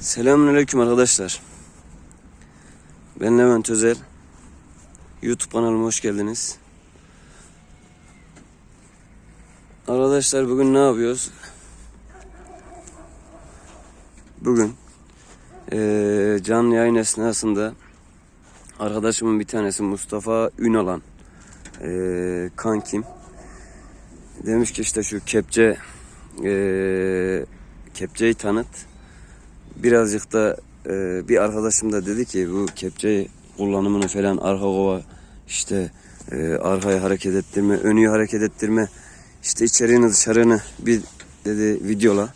Selamünaleyküm arkadaşlar. Ben Levent Özel. YouTube kanalıma hoş geldiniz. Arkadaşlar bugün ne yapıyoruz? Bugün eee canlı yayın esnasında arkadaşımın bir tanesi Mustafa Ünalan eee kankim demiş ki işte şu kepçe eee kepçeyi tanıt birazcık da e, bir arkadaşım da dedi ki bu kepçe kullanımını falan arka kova işte e, arkayı hareket ettirme, önü hareket ettirme işte içeriğini dışarını bir dedi videola.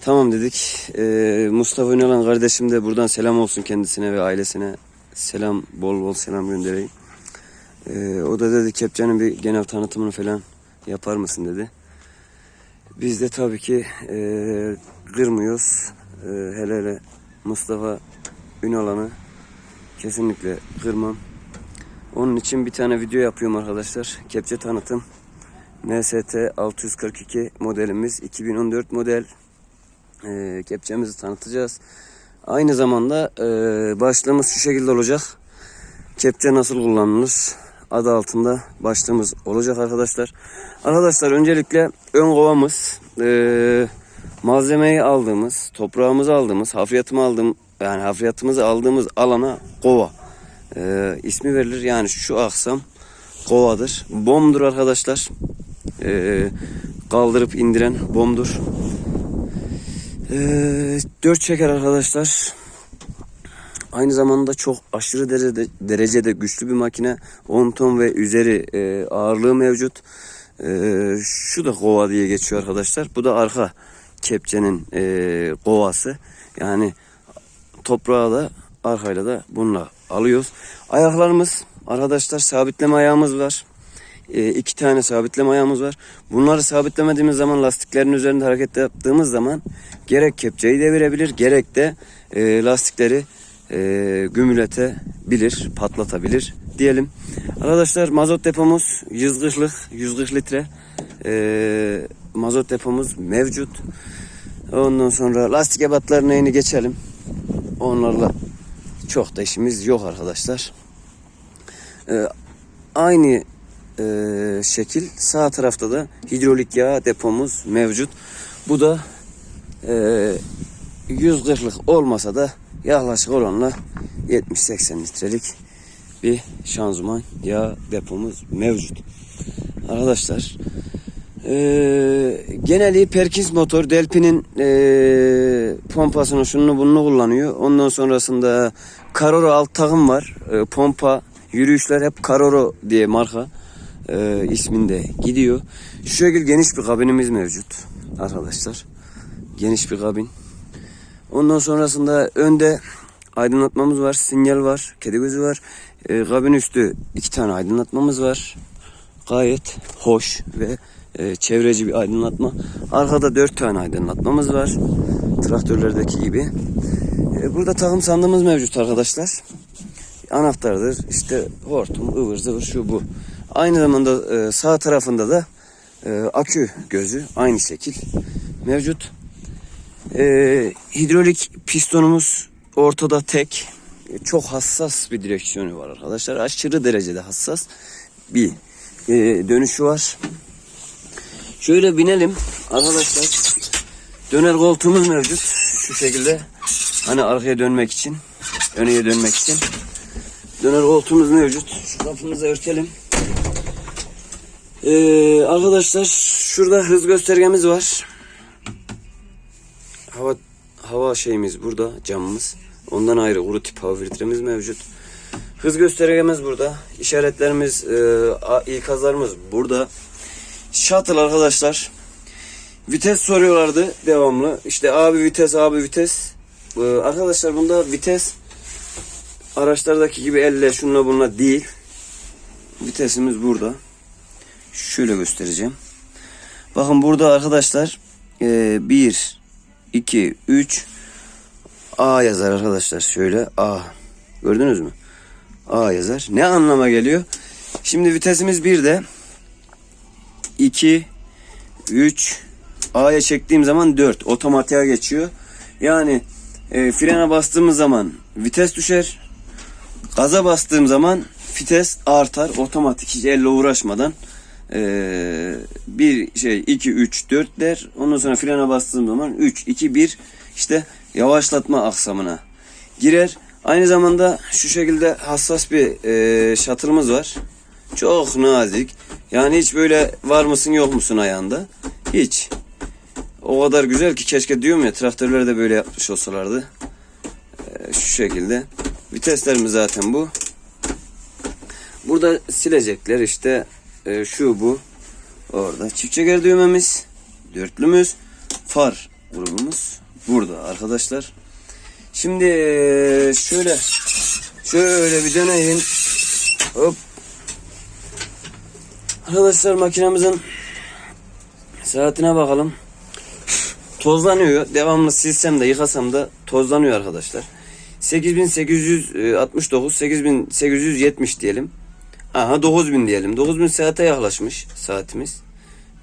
Tamam dedik. E, Mustafa Ünalan kardeşim de buradan selam olsun kendisine ve ailesine. Selam, bol bol selam göndereyim. E, o da dedi kepçenin bir genel tanıtımını falan yapar mısın dedi. Biz de tabii ki e, kırmıyoruz. E, hele hele Mustafa Ünalan'ı kesinlikle kırmam. Onun için bir tane video yapıyorum arkadaşlar. Kepçe tanıtım. MST 642 modelimiz 2014 model. E, kepçemizi tanıtacağız. Aynı zamanda e, başlığımız şu şekilde olacak. Kepçe nasıl kullanılır? Adı altında başlığımız olacak arkadaşlar. Arkadaşlar öncelikle ön kovamız e, malzemeyi aldığımız, toprağımızı aldığımız, hafriyatımı aldığım yani hafriyatımızı aldığımız alana kova e, ismi verilir. Yani şu aksam kovadır. Bomdur arkadaşlar. E, kaldırıp indiren bomdur. E, dört çeker arkadaşlar. Aynı zamanda çok aşırı derecede, derecede güçlü bir makine. 10 ton ve üzeri e, ağırlığı mevcut. E, şu da kova diye geçiyor arkadaşlar. Bu da arka kepçenin e, kovası. Yani toprağı da arkayla da bununla alıyoruz. Ayaklarımız arkadaşlar sabitleme ayağımız var. E, iki tane sabitleme ayağımız var. Bunları sabitlemediğimiz zaman lastiklerin üzerinde hareket yaptığımız zaman gerek kepçeyi devirebilir gerek de e, lastikleri e, gümületebilir, patlatabilir diyelim. Arkadaşlar mazot depomuz 140'lık, 140 litre e, mazot depomuz mevcut. Ondan sonra lastik ebatlarına yeni geçelim. Onlarla çok da işimiz yok arkadaşlar. E, aynı e, şekil sağ tarafta da hidrolik yağ depomuz mevcut. Bu da e, 140'lık olmasa da yaklaşık olanla 70-80 litrelik bir şanzıman yağ depomuz mevcut. Arkadaşlar ee, geneli Perkins motor Delphi'nin ee, pompasını şunu bunu kullanıyor. Ondan sonrasında Caroro alt takım var. Ee, pompa yürüyüşler hep Caroro diye marka ee, isminde gidiyor. Şu şekilde geniş bir kabinimiz mevcut arkadaşlar. Geniş bir kabin. Ondan sonrasında önde aydınlatmamız var, sinyal var, kedi gözü var. Ee, kabin üstü iki tane aydınlatmamız var. Gayet hoş ve e, çevreci bir aydınlatma. Arkada dört tane aydınlatmamız var. Traktörlerdeki gibi. E, burada takım sandığımız mevcut arkadaşlar. Anahtardır. İşte hortum, ıvır zıvır şu bu. Aynı zamanda e, sağ tarafında da e, akü gözü aynı şekil mevcut. E, hidrolik pistonumuz ortada tek. E, Çok hassas bir direksiyonu var arkadaşlar. Aşırı derecede hassas bir e, dönüşü var. Şöyle binelim arkadaşlar. Döner koltuğumuz mevcut. Şu şekilde. Hani arkaya dönmek için. Öneye dönmek için. Döner koltuğumuz mevcut. Şu kapımızı örtelim. Ee, arkadaşlar şurada hız göstergemiz var. Hava hava şeyimiz burada camımız. Ondan ayrı kuru tip hava filtremiz mevcut. Hız göstergemiz burada. İşaretlerimiz, e, ikazlarımız burada. Shuttle arkadaşlar. Vites soruyorlardı devamlı. İşte abi vites, abi vites. Ee, arkadaşlar bunda vites araçlardaki gibi elle şunla bununla değil. Vitesimiz burada. Şöyle göstereceğim. Bakın burada arkadaşlar 1, 2, 3 A yazar arkadaşlar. Şöyle A. Gördünüz mü? A yazar. Ne anlama geliyor? Şimdi vitesimiz 1'de 2 3 A'ya çektiğim zaman 4 otomatiğe geçiyor. Yani e, frene bastığımız zaman vites düşer. Gaza bastığım zaman vites artar. Otomatik hiç elle uğraşmadan. e, bir şey 2 3 4 der. Ondan sonra frene bastığım zaman 3 2 1 işte yavaşlatma aksamına girer. Aynı zamanda şu şekilde hassas bir e, şatırımız var. Çok nazik. Yani hiç böyle var mısın yok musun ayağında. Hiç. O kadar güzel ki keşke diyorum ya traktörleri de böyle yapmış olsalardı. Ee, şu şekilde. Viteslerimiz zaten bu. Burada silecekler işte e, şu bu. Orada çift çeker düğmemiz. Dörtlümüz. Far grubumuz. Burada arkadaşlar. Şimdi e, şöyle şöyle bir döneyim. Hop. Arkadaşlar makinemizin saatine bakalım. Tozlanıyor. Devamlı silsem de yıkasam da tozlanıyor arkadaşlar. 8869 8870 diyelim. Aha 9000 diyelim. 9000 saate yaklaşmış saatimiz.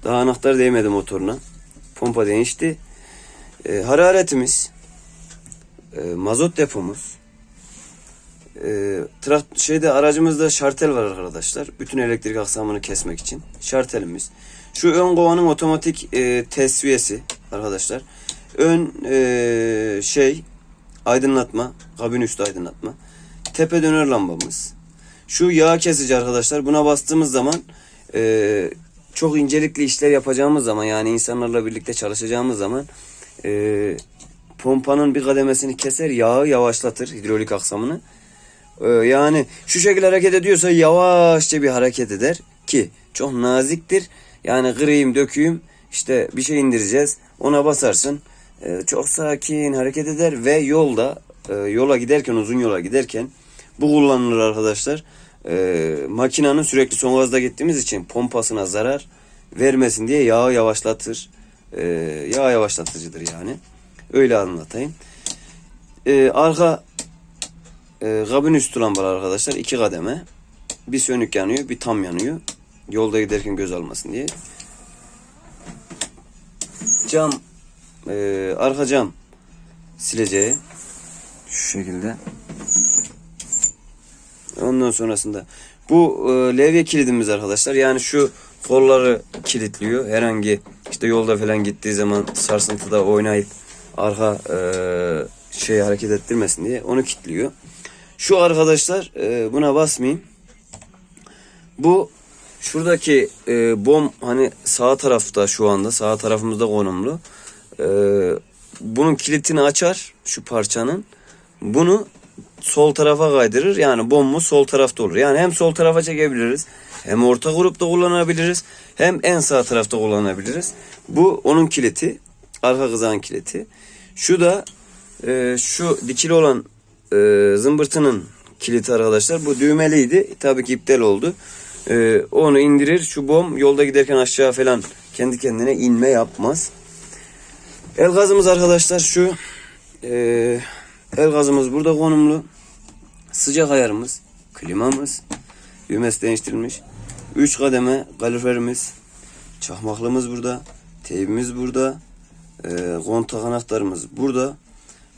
Daha anahtar değmedi motoruna. Pompa değişti. Ee, hararetimiz e, mazot depomuz e, trakt şeyde aracımızda şartel var arkadaşlar. Bütün elektrik aksamını kesmek için. Şartelimiz. Şu ön kovanın otomatik e, tesviyesi arkadaşlar. Ön e, şey aydınlatma, kabin üstü aydınlatma. Tepe döner lambamız. Şu yağ kesici arkadaşlar. Buna bastığımız zaman e, çok incelikli işler yapacağımız zaman yani insanlarla birlikte çalışacağımız zaman e, pompanın bir kademesini keser, yağı yavaşlatır hidrolik aksamını. Ee, yani şu şekilde hareket ediyorsa yavaşça bir hareket eder ki çok naziktir. Yani kırayım dökeyim işte bir şey indireceğiz ona basarsın Ee, çok sakin hareket eder ve yolda e, yola giderken uzun yola giderken bu kullanılır arkadaşlar. Ee, makinenin sürekli son gazda gittiğimiz için pompasına zarar vermesin diye yağı yavaşlatır. Yağ yavaşlatıcıdır yani. Öyle anlatayım. Arka e, kabin üstü lambalar arkadaşlar iki kademe. Bir sönük yanıyor, bir tam yanıyor. Yolda giderken göz almasın diye. Cam, e, arka cam sileceği şu şekilde. Ondan sonrasında bu e, levye kilidimiz arkadaşlar. Yani şu kolları kilitliyor. Herhangi işte yolda falan gittiği zaman sarsıntıda oynayıp arka e, şey hareket ettirmesin diye onu kilitliyor. Şu arkadaşlar e, buna basmayayım. Bu şuradaki e, bom hani sağ tarafta şu anda sağ tarafımızda konumlu. E, bunun kilitini açar şu parçanın. Bunu sol tarafa kaydırır. Yani bombumuz sol tarafta olur. Yani hem sol tarafa çekebiliriz. Hem orta grupta kullanabiliriz. Hem en sağ tarafta kullanabiliriz. Bu onun kiliti. Arka kızağın kiliti. Şu da e, şu dikili olan e, zımbırtının kiliti arkadaşlar. Bu düğmeliydi. Tabii ki iptal oldu. E, onu indirir. Şu bom yolda giderken aşağı falan kendi kendine inme yapmaz. El gazımız arkadaşlar şu. E, el gazımız burada konumlu. Sıcak ayarımız. Klimamız. Düğmesi değiştirilmiş. 3 kademe kaloriferimiz. Çakmaklımız burada. Teybimiz burada. E, kontak anahtarımız burada.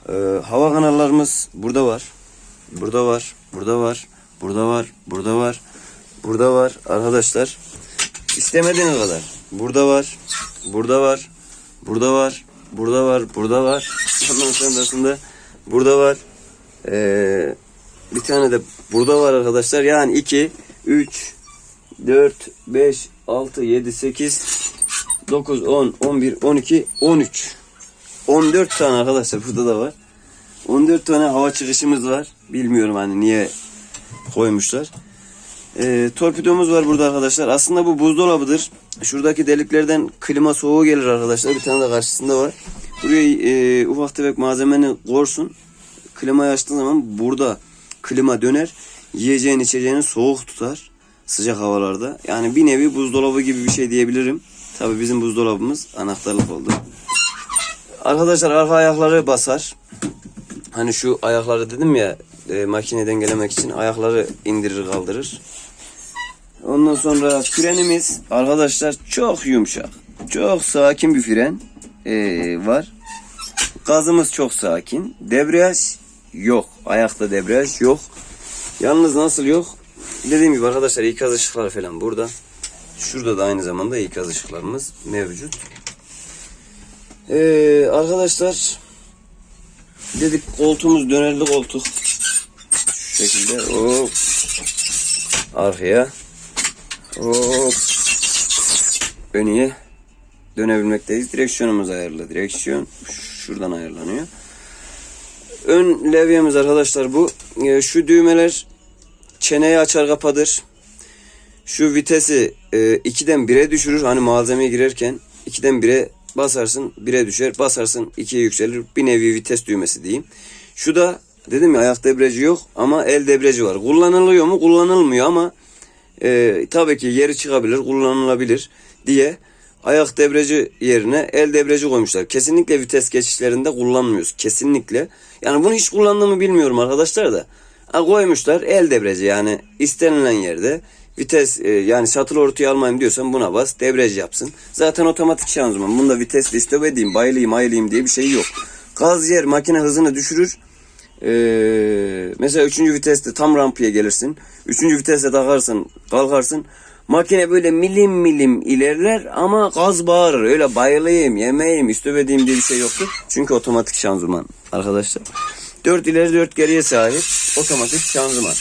Ee, hava kanallarımız burada var. Burada var. Burada var. Burada var. Burada var. Burada var arkadaşlar. İstemediğiniz kadar. Burada var. Burada var. Burada var. Burada var. Burada var. Ondan sonrasında burada var. Ee, bir tane de burada var arkadaşlar. Yani 2, 3, 4, 5, 6, 7, 8, 9, 10, 11, 12, 13. 14 tane arkadaşlar burada da var. 14 tane hava çıkışımız var. Bilmiyorum hani niye koymuşlar. Ee, torpidomuz var burada arkadaşlar. Aslında bu buzdolabıdır. Şuradaki deliklerden klima soğuğu gelir arkadaşlar. Bir tane de karşısında var. Buraya e, ufak tefek malzemeni korsun. Klimayı açtığın zaman burada klima döner. Yiyeceğin içeceğini soğuk tutar. Sıcak havalarda. Yani bir nevi buzdolabı gibi bir şey diyebilirim. Tabi bizim buzdolabımız anahtarlık oldu. Arkadaşlar arka ayakları basar. Hani şu ayakları dedim ya e, makine dengelemek için ayakları indirir kaldırır. Ondan sonra frenimiz arkadaşlar çok yumuşak. Çok sakin bir fren e, var. Gazımız çok sakin. Debriyaj yok. Ayakta debriyaj yok. Yalnız nasıl yok? Dediğim gibi arkadaşlar ikaz ışıkları falan burada. Şurada da aynı zamanda ikaz ışıklarımız mevcut. Ee, arkadaşlar dedik koltuğumuz dönerli koltuk. Şu şekilde hop arkaya hop önüye dönebilmekteyiz. Direksiyonumuz ayarlı. Direksiyon şuradan ayarlanıyor. Ön levyemiz arkadaşlar bu. Ee, şu düğmeler çeneyi açar kapatır. Şu vitesi e, 2'den 1'e düşürür. Hani malzemeye girerken 2'den 1'e basarsın 1'e düşer. Basarsın 2'ye yükselir. Bir nevi vites düğmesi diyeyim. Şu da dedim ya ayak debriyajı yok ama el debriyajı var. Kullanılıyor mu? Kullanılmıyor ama e, tabii ki yeri çıkabilir, kullanılabilir diye ayak debriyajı yerine el debriyajı koymuşlar. Kesinlikle vites geçişlerinde kullanmıyoruz. Kesinlikle. Yani bunu hiç kullandığımı bilmiyorum arkadaşlar da. Ha, koymuşlar el debriyajı yani istenilen yerde vites e, yani shuttle ortaya almayayım diyorsan buna bas debriyaj yapsın. Zaten otomatik şanzıman. Bunda vitesli istop edeyim bayılayım ayılayım diye bir şey yok. Gaz yer makine hızını düşürür. Ee, mesela üçüncü viteste tam rampaya gelirsin. Üçüncü viteste takarsın kalkarsın. Makine böyle milim milim ilerler ama gaz bağırır. Öyle bayılayım, yemeyim, istop edeyim diye bir şey yoktur. Çünkü otomatik şanzıman arkadaşlar. Dört ileri dört geriye sahip otomatik şanzıman.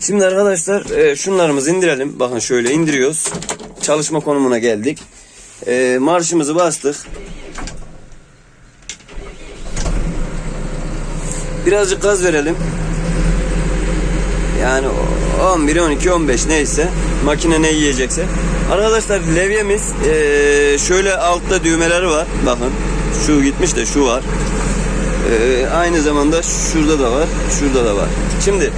Şimdi arkadaşlar e, şunlarımızı indirelim. Bakın şöyle indiriyoruz. Çalışma konumuna geldik. E, marşımızı bastık. Birazcık gaz verelim. Yani 11, 12, 15 neyse makine ne yiyecekse. Arkadaşlar levyemiz eee, şöyle altta düğmeleri var. Bakın şu gitmiş de şu var. Eee, aynı zamanda şurada da var. Şurada da var. Şimdi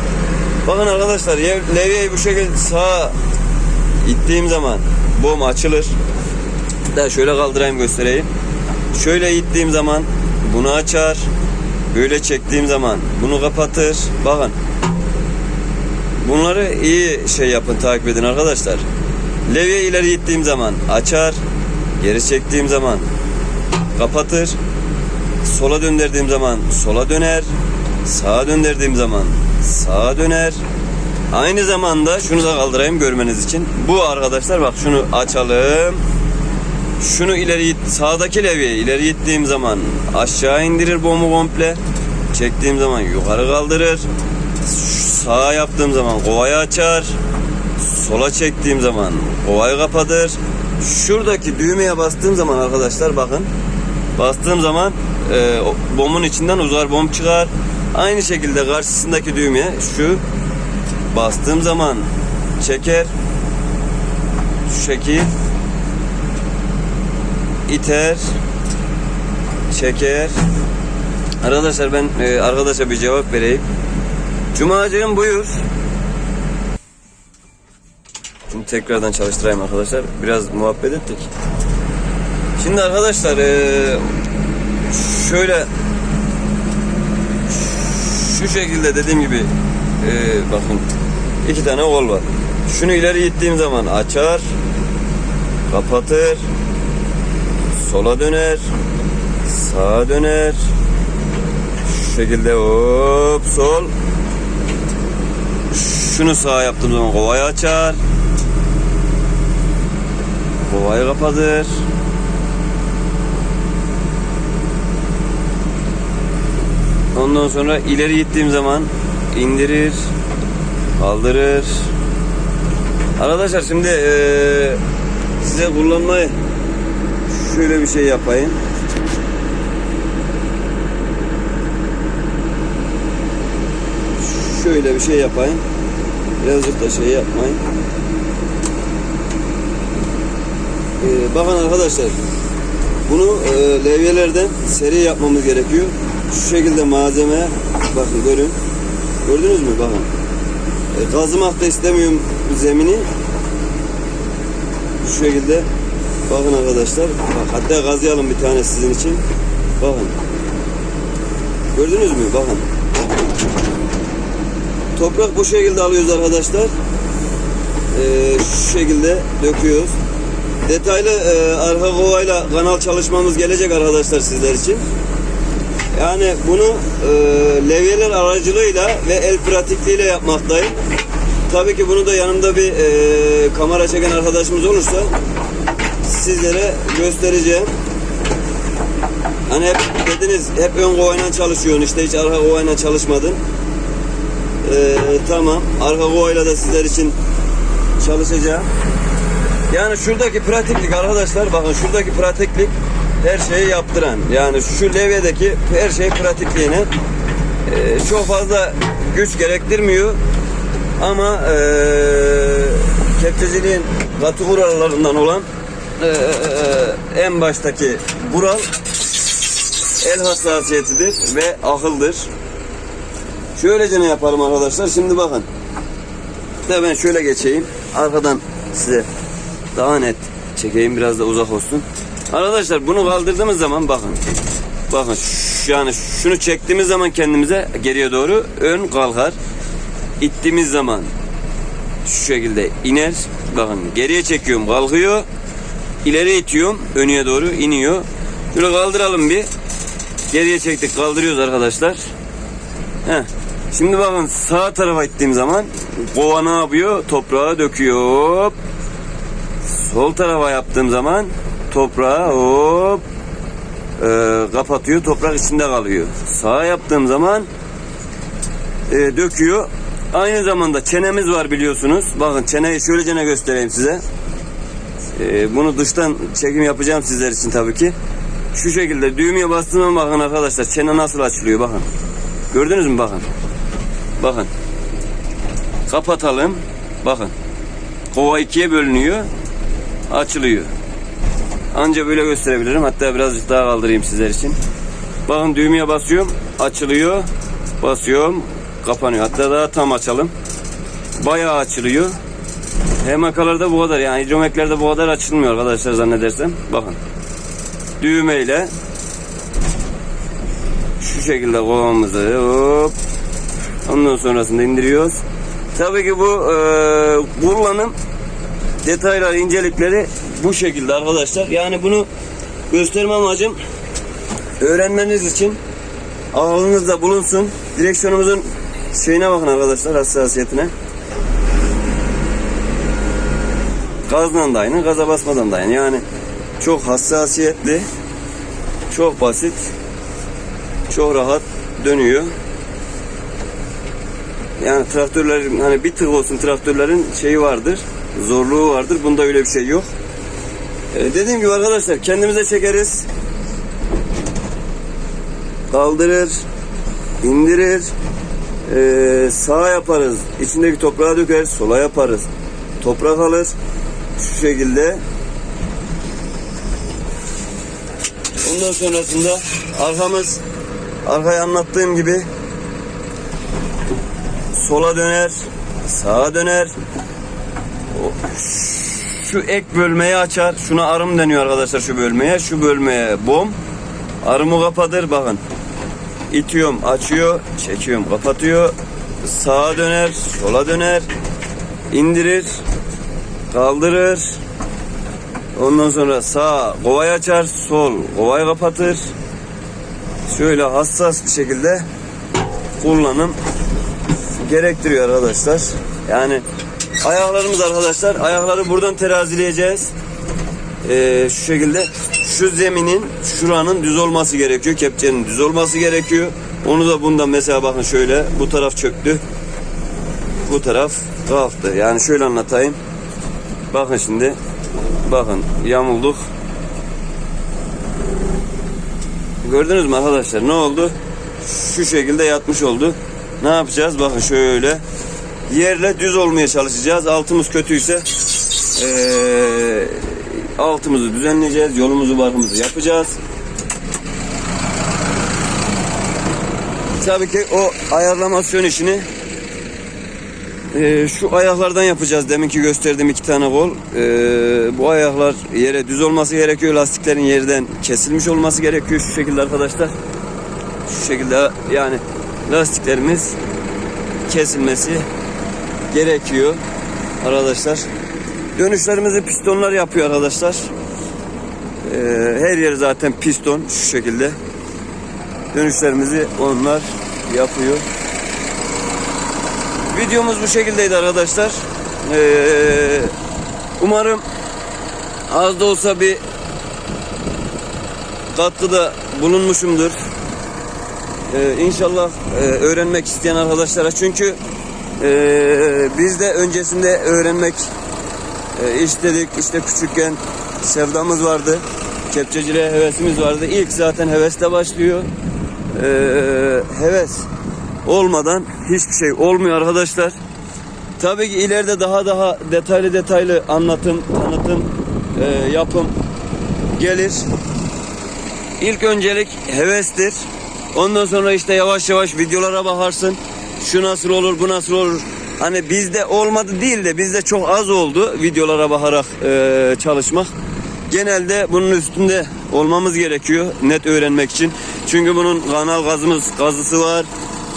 bakın arkadaşlar ye- levyeyi bu şekilde sağa ittiğim zaman bom açılır. Da şöyle kaldırayım göstereyim. Şöyle ittiğim zaman bunu açar. Böyle çektiğim zaman bunu kapatır. Bakın. Bunları iyi şey yapın takip edin arkadaşlar. Levye ileri ittiğim zaman açar. Geri çektiğim zaman kapatır. Sola döndürdüğüm zaman sola döner. Sağa döndürdüğüm zaman sağa döner. Aynı zamanda şunu da kaldırayım görmeniz için. Bu arkadaşlar bak şunu açalım. Şunu ileri sağdaki levyeyi ileri ittiğim zaman aşağı indirir bomu komple. Çektiğim zaman yukarı kaldırır. Sağa yaptığım zaman kovayı açar. Sola çektiğim zaman kovayı kapatır. Şuradaki düğmeye bastığım zaman arkadaşlar bakın. Bastığım zaman e, o bomun içinden uzar bom çıkar. Aynı şekilde karşısındaki düğmeye şu bastığım zaman çeker. Şekil iter, çeker. Arkadaşlar ben e, arkadaşa bir cevap vereyim. Cumacığım buyur. Şimdi tekrardan çalıştırayım arkadaşlar. Biraz muhabbet ettik. Şimdi arkadaşlar e, şöyle şu şekilde dediğim gibi e, bakın iki tane kol var. Şunu ileri ittiğim zaman açar, kapatır, sola döner, sağa döner. Şu şekilde hop sol. Şunu sağa yaptığım zaman kovayı açar. Kovayı kapatır. Ondan sonra ileri gittiğim zaman indirir, kaldırır. Arkadaşlar şimdi eee, size kullanmayı şöyle bir şey yapayım. Şöyle bir şey yapayım. Birazcık da şey yapmayın. Ee, bakın arkadaşlar. Bunu e, levyelerden seri yapmamız gerekiyor. Şu şekilde malzeme bakın görün. Gördünüz mü? Bakın. E, kazımak da istemiyorum zemini. Şu şekilde bakın arkadaşlar. Bak, hatta kazıyalım bir tane sizin için. Bakın. Gördünüz mü? Bakın. Toprak bu şekilde alıyoruz arkadaşlar. Ee, şu şekilde döküyoruz. Detaylı e, arka kovayla kanal çalışmamız gelecek arkadaşlar sizler için. Yani bunu e, levyeler aracılığıyla ve el pratikliğiyle yapmaktayım. Tabii ki bunu da yanımda bir e, kamera çeken arkadaşımız olursa sizlere göstereceğim. Hani hep dediniz hep ön kovayla çalışıyorsun işte hiç arka kovayla çalışmadın. E, tamam arka kovayla da sizler için çalışacağım. Yani şuradaki pratiklik arkadaşlar bakın şuradaki pratiklik her şeyi yaptıran. Yani şu levyedeki her şey pratikliğine e, çok fazla güç gerektirmiyor. Ama e, kepçeciliğin katı kurallarından olan e, e, en baştaki kural el hassasiyetidir ve akıldır. Şöylece ne yapalım arkadaşlar? Şimdi bakın. De ben şöyle geçeyim. Arkadan size daha net çekeyim biraz da uzak olsun. Arkadaşlar bunu kaldırdığımız zaman bakın. Bakın yani şunu çektiğimiz zaman kendimize geriye doğru ön kalkar. İttiğimiz zaman şu şekilde iner. Bakın geriye çekiyorum kalkıyor. İleri itiyorum önüne doğru iniyor. Şöyle kaldıralım bir. Geriye çektik kaldırıyoruz arkadaşlar. Heh. Şimdi bakın sağ tarafa ittiğim zaman kova ne yapıyor? Toprağa döküyor. Sol tarafa yaptığım zaman toprağı hop e, kapatıyor. Toprak içinde kalıyor. Sağa yaptığım zaman e, döküyor. Aynı zamanda çenemiz var biliyorsunuz. Bakın çeneyi şöylece ne göstereyim size. E, bunu dıştan çekim yapacağım sizler için tabii ki. Şu şekilde düğmeye bastığım zaman bakın arkadaşlar çene nasıl açılıyor bakın. Gördünüz mü bakın. Bakın. Kapatalım. Bakın. Kova ikiye bölünüyor. Açılıyor. Anca böyle gösterebilirim. Hatta birazcık daha kaldırayım sizler için. Bakın düğmeye basıyorum. Açılıyor. Basıyorum. Kapanıyor. Hatta daha tam açalım. Bayağı açılıyor. HMK'larda bu kadar. Yani hidromeklerde bu kadar açılmıyor arkadaşlar zannedersem. Bakın. Düğmeyle şu şekilde kovamızı hop ondan sonrasında indiriyoruz. Tabii ki bu e, kullanım detaylar, incelikleri bu şekilde arkadaşlar. Yani bunu gösterme amacım öğrenmeniz için aklınızda bulunsun. Direksiyonumuzun şeyine bakın arkadaşlar hassasiyetine. Gazla da aynı, gaza basmadan da aynı. Yani çok hassasiyetli, çok basit, çok rahat dönüyor. Yani traktörlerin hani bir tık olsun traktörlerin şeyi vardır. Zorluğu vardır. Bunda öyle bir şey yok. Ee, dediğim gibi arkadaşlar kendimize çekeriz. Kaldırır. indirir. Ee, sağa yaparız. içindeki toprağı dökeriz. Sola yaparız. Toprak alır. Şu şekilde. Ondan sonrasında arkamız arkaya anlattığım gibi sola döner, sağa döner. Şu ek bölmeyi açar. Şuna arım deniyor arkadaşlar şu bölmeye. Şu bölmeye bom. Arımı kapatır bakın. İtiyorum, açıyor, çekiyorum, kapatıyor. Sağa döner, sola döner. indirir, kaldırır. Ondan sonra sağ kovayı açar, sol kovayı kapatır. Şöyle hassas bir şekilde kullanım gerektiriyor arkadaşlar. Yani ayaklarımız arkadaşlar ayakları buradan terazileyeceğiz. Ee, şu şekilde şu zeminin şuranın düz olması gerekiyor. Kepçenin düz olması gerekiyor. Onu da bundan mesela bakın şöyle bu taraf çöktü. Bu taraf kalktı. Yani şöyle anlatayım. Bakın şimdi. Bakın yamulduk. Gördünüz mü arkadaşlar ne oldu? Şu şekilde yatmış oldu. Ne yapacağız? Bakın şöyle yerle düz olmaya çalışacağız. Altımız kötüyse eee, altımızı düzenleyeceğiz. Yolumuzu barkımızı yapacağız. Tabii ki o ayarlamasyon işini eee, şu ayaklardan yapacağız. Deminki gösterdiğim iki tane kol. Eee, bu ayaklar yere düz olması gerekiyor. Lastiklerin yerden kesilmiş olması gerekiyor. Şu şekilde arkadaşlar. Şu şekilde yani lastiklerimiz kesilmesi gerekiyor arkadaşlar. Dönüşlerimizi pistonlar yapıyor arkadaşlar. Ee, her yer zaten piston şu şekilde. dönüşlerimizi onlar yapıyor. Videomuz bu şekildeydi arkadaşlar. Ee, umarım az da olsa bir katkıda bulunmuşumdur. Ee, inşallah e, öğrenmek isteyen arkadaşlara çünkü e, biz de öncesinde öğrenmek e, istedik. İşte küçükken sevdamız vardı kepçeciliğe hevesimiz vardı. İlk zaten hevesle başlıyor. Ee, heves olmadan hiçbir şey olmuyor arkadaşlar. Tabii ki ileride daha daha detaylı detaylı anlatım tanıtım e, yapım gelir. İlk öncelik hevestir. Ondan sonra işte yavaş yavaş videolara bakarsın. Şu nasıl olur, bu nasıl olur. Hani bizde olmadı değil de bizde çok az oldu videolara bakarak e, çalışmak. Genelde bunun üstünde olmamız gerekiyor net öğrenmek için. Çünkü bunun kanal gazımız, gazısı var,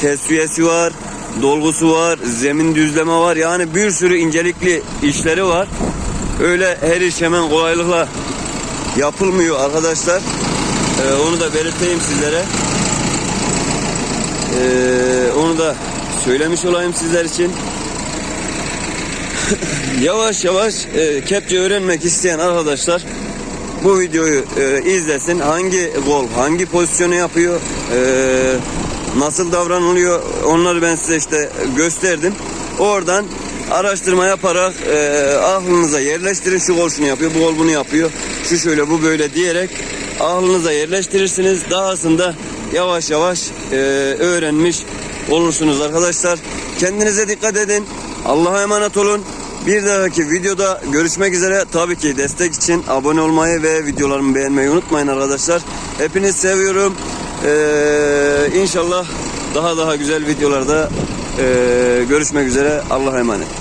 tesviyesi var, dolgusu var, zemin düzleme var. Yani bir sürü incelikli işleri var. Öyle her iş hemen kolaylıkla yapılmıyor arkadaşlar. Ee, onu da belirteyim sizlere. Ee, onu da söylemiş olayım sizler için. yavaş yavaş e, kepçe öğrenmek isteyen arkadaşlar bu videoyu e, izlesin. Hangi gol, hangi pozisyonu yapıyor, e, nasıl davranılıyor onları ben size işte gösterdim. Oradan araştırma yaparak e, aklınıza yerleştirin. Şu gol şunu yapıyor, bu gol bunu yapıyor. Şu şöyle, bu böyle diyerek aklınıza yerleştirirsiniz. Dahasında yavaş yavaş e, öğrenmiş olursunuz arkadaşlar. Kendinize dikkat edin. Allah'a emanet olun. Bir dahaki videoda görüşmek üzere. Tabii ki destek için abone olmayı ve videolarımı beğenmeyi unutmayın arkadaşlar. Hepinizi seviyorum. Ee, inşallah daha daha güzel videolarda ee, görüşmek üzere. Allah'a emanet.